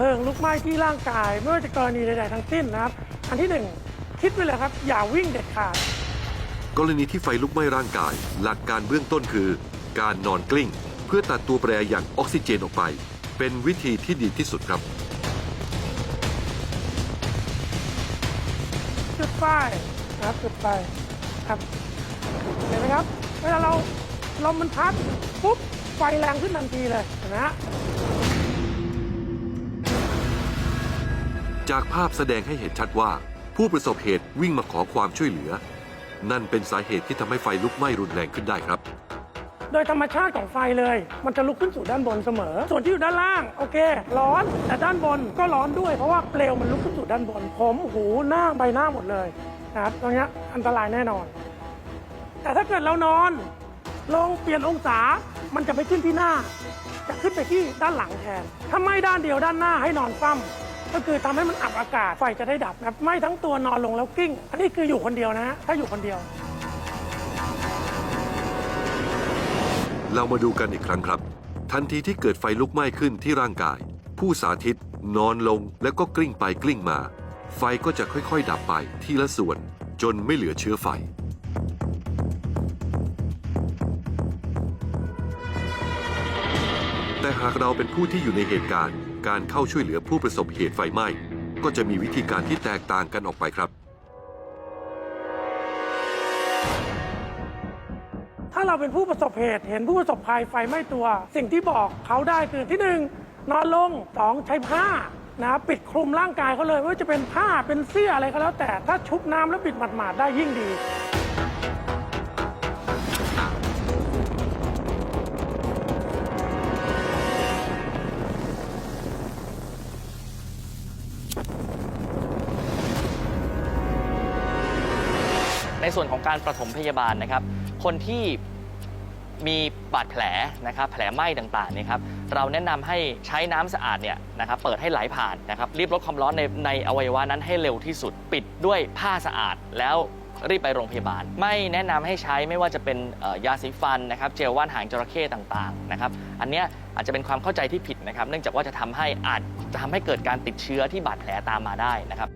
เพลิงลุกไหม้ที่ร่างกาย ไม่ว่าจะกรณีใดๆทั้งสิ้นนะครับ อันที่หนึ่งคิดไว้เลยครับ อย่าวิ่งเด็ดขาด กรณีที่ไฟลุกไหม้ร่างกาย หลักการเบื้องต้นคือ การนอนกลิ้ง เพื่อตัดตัวแปรอย่างออกซิเจนออกไป เป็นวิธีที่ดีที่สุดครับ จุดไฟนะครับจุดไฟครับเห็นไหมครับ เวลาเราลมมันพัดปุ๊บไฟแรงขึ้นทันทีเลยเห็นไหมฮะ จากภาพแสดงให้เห็นชัดว่า ผู้ประสบเหตุวิ่งมาขอความช่วยเหลือ นั่นเป็นสาเหตุที่ทำให้ไฟลุกไหม้รุนแรงขึ้นได้ครับ โดยธรรมชาติของไฟเลย มันจะลุกขึ้นสู่ด้านบนเสมอ ส่วนที่อยู่ด้านล่างโอเค ร้อนแต่ด้านบนก็ร้อนด้วยเพราะว่าเปลวมันลุกขึ้นสู่ด้านบน ผมหูหน้าใบหน้าหมดเลยนะครับตรงนี้อันตรายแน่นอน แต่ถ้าเกิดเรานอน ลองเปลี่ยนองศามันจะไม่ขึ้นที่หน้า จะขึ้นไปที่ด้านหลังแทนถ้าไม่ด้านเดียวด้านหน้าให้นอนคว่ำ ก็คือทำให้มันอับอากาศไฟจะได้ดับนะครับไม่ทั้งตัวนอนลงแล้วกิ้ง อันนี้คืออยู่คนเดียวนะฮะถ้าอยู่คนเดียว เรามาดูกันอีกครั้งครับ ทันทีที่เกิดไฟลุกไหม้ขึ้นที่ร่างกาย ผู้สาธิต นอนลงแล้วก็กลิ้งไปกลิ้งมา ไฟก็จะค่อยๆ ดับไปทีละส่วน จนไม่เหลือเชื้อไฟแต่หากเราเป็นผู้ที่อยู่ในเหตุการณ์ การเข้าช่วยเหลือผู้ประสบเหตุไฟไหม้ ก็จะมีวิธีการที่แตกต่างกันออกไปครับ ถ้าเราเป็นผู้ประสบเหตุเห็นผู้ประสบภัยไฟไหม้ตัว สิ่งที่บอกเขาได้คือที่หนึ่งนอนลงสองใช้ผ้านะปิดคลุมร่างกายเขาเลยไม่ว่าจะเป็นผ้าเป็นเสื้ออะไรก็แล้วแต่ถ้าชุบน้ำแล้วปิดหมาดๆได้ยิ่งดี ส่วนของการประถมพยาบาลนะครับ คนที่มีบาดแผลนะครับแผลไหม้ต่างๆเนี่ยครับเราแนะนำให้ใช้น้ำสะอาดเนี่ยนะครับเปิดให้ไหลผ่านนะครับรีบลดความร้อนในในอวัยวะนั้นให้เร็วที่สุดปิดด้วยผ้าสะอาดแล้วรีบไปโรงพยาบาล ไม่แนะนำให้ใช้ไม่ว่าจะเป็นยาสีฟันนะครับเจลว่านหางจระเข้ต่างๆนะครับอันเนี้ยอาจจะเป็นความเข้าใจที่ผิดนะครับ เนื่องจากว่าจะทำให้อาจจะทำให้เกิดการติดเชื้อที่บาดแผลตามมาได้นะครับ